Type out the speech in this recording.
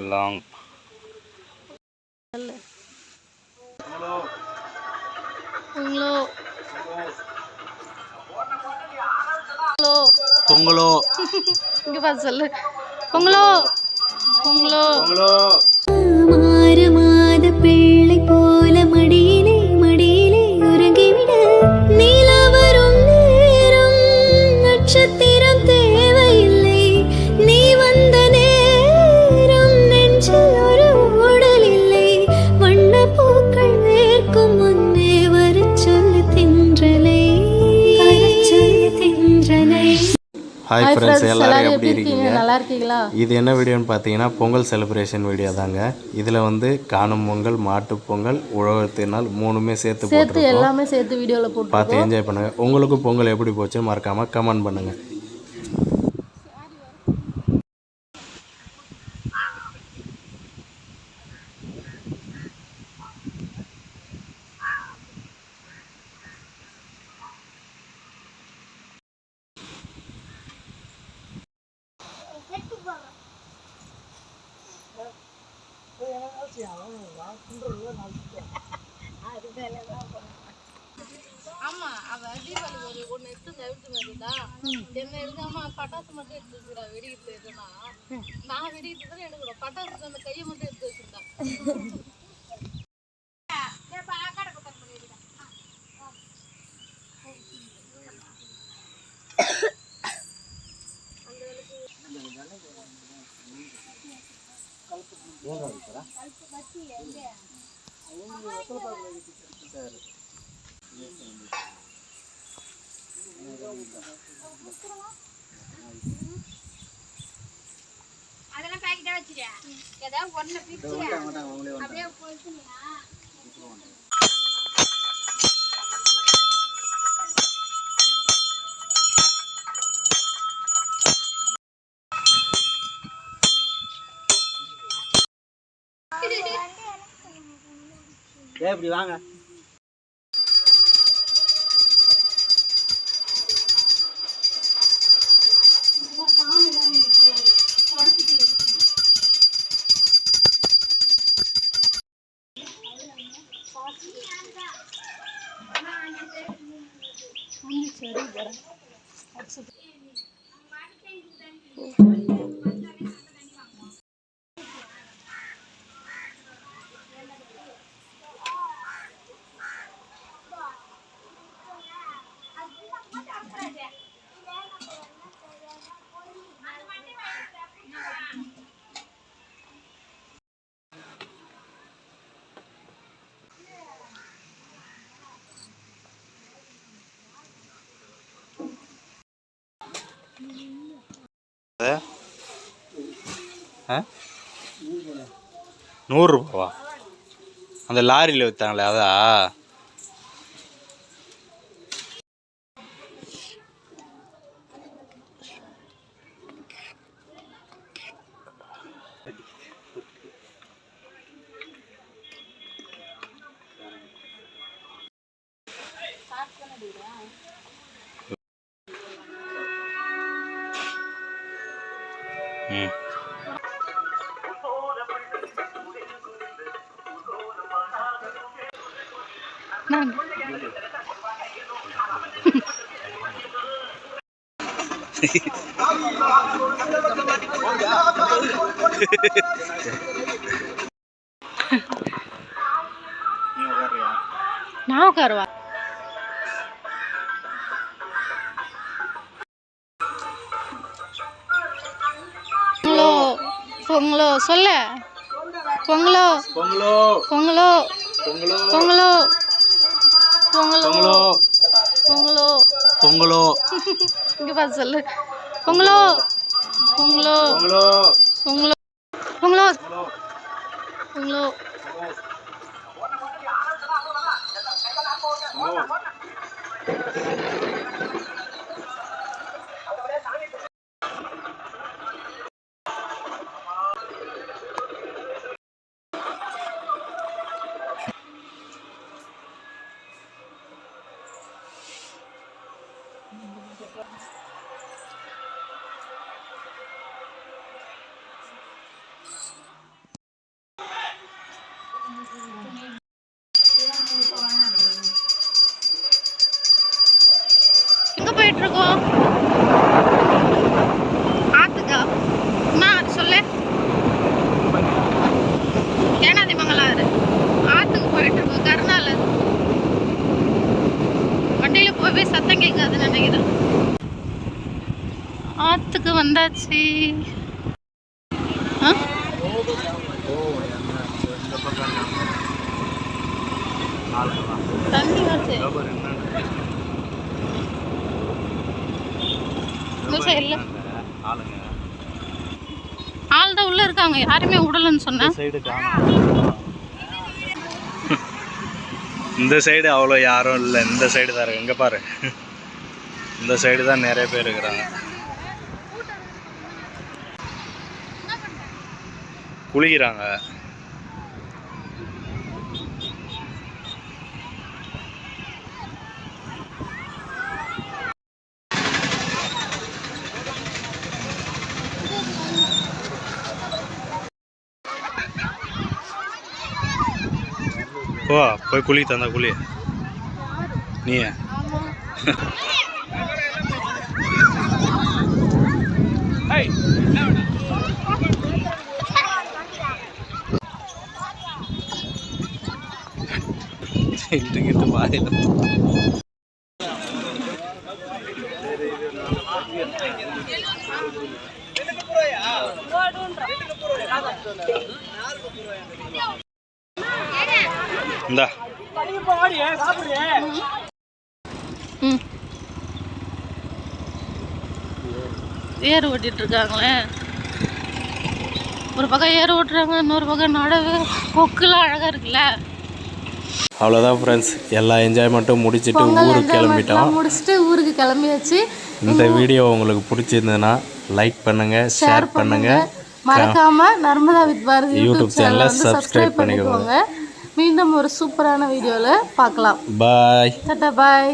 long Punglo Punglo இங்க பாத்து சொல்லு பொங்கலோ பொங்கலோ மாறு மாத பெண் ஹாய் ஃப்ரெண்ட்ஸ் எல்லாரும் எப்படி இருக்கீங்க? நல்லா இருக்கீங்களா இது என்ன வீடியோன்னு பார்த்தீங்கன்னா பொங்கல் செலிப்ரேஷன் வீடியோ தாங்க. இதில் வந்து காணும் பொங்கல் மாட்டுப் பொங்கல் உழவர் திருநாள் மூணுமே சேர்த்து சேர்த்து எல்லாமே சேர்த்து வீடியோவில் போட்டு பார்த்து என்ஜாய் பண்ணுங்க. உங்களுக்கும் பொங்கல் எப்படி போச்சு? மறக்காம கமெண்ட் பண்ணுங்க. ஆமா அவ தீபாவளி ஒரு ஒண்ணு எடுத்து தவிர்த்து மாதிரிதா என்ன எடுக்காம பட்டாசு மட்டும் எடுத்து வச்சுக்கிறா வெடிக்கிட்டு எதுனா நான் வெடிக்கிறது தான் எடுக்கிறோம் பட்டாசு அந்த கையை மட்டும் எடுத்து ஏங்க சார் அதெல்லாம் பேக்கெட்டா வச்சுட்டேன் ஏதாவது ஒன்றை பிரிச்சு அப்படியே போயிட்டு deh beri langga நூறுரூபாவா? அந்த லாரியில் விற்றாங்களே அதா? うん。なんで？なおかるわ。பொங்கலோ சொல்ல பொங்கலோ பொங்கலோ பொங்கலோ பொங்கலோ பொங்கலோ பொங்கலோ பொங்கலோ இங்க பாத்து சொல்லு பொங்கலோ பொங்கலோ பொங்கலோ பொங்கலோ பொங்கலோ பொங்கலோ பொங்கலோ எங்க போயிட்டு இருக்கோம் ஆத்துக்கா. அம்மா சொல்லு. ஏனாதி மங்களாறு ஆத்துக்கு போயிட்டு இருக்கோம் கருணால வண்டியில போவே சத்தம் கேட்காதுன்னு நினைக்கிறேன். ஆத்துக்கு வந்தாச்சு. ஆ? ஆள் தான் உள்ள இருக்காங்க. யாருமே விடலன்னு சொன்னேன் இந்த சைடு அவ்வளோ யாரும் இல்லை. இந்த சைடு தான் இருக்கு. இங்கே பாரு. இந்த சைடு தான் நிறைய பேர் இருக்கிறாங்க. குளிக்கிறாங்க. போ போய் குளி தந்தா குளி நீ இட்டுக்கிட்டு வாயில. இந்தா. ஏர் ஓட்டிட்டு இருக்காங்களே ஒரு பக்கம் ஏர் ஓட்டுறாங்க இன்னொரு பக்கம் நடவு. கொக்குலாம் அழகா இருக்குல்ல. அவ்வளோதான் ஃப்ரெண்ட்ஸ் எல்லா என்ஜாய்மெண்ட்டும் முடிச்சுட்டு ஊருக்கு கிளம்பிட்டோம். முடிச்சுட்டு ஊருக்கு கிளம்பியாச்சு. இந்த வீடியோ உங்களுக்கு பிடிச்சிருந்ததுன்னா லைக் பண்ணுங்கள் ஷேர் பண்ணுங்கள் மறக்காம நர்மதா வித் பாரதி யூடியூப் சேனலை சப்ஸ்கிரைப் பண்ணிக்கோங்க. மீண்டும் ஒரு சூப்பரான வீடியோவில் பார்க்கலாம். பாய் டாட்டா பாய்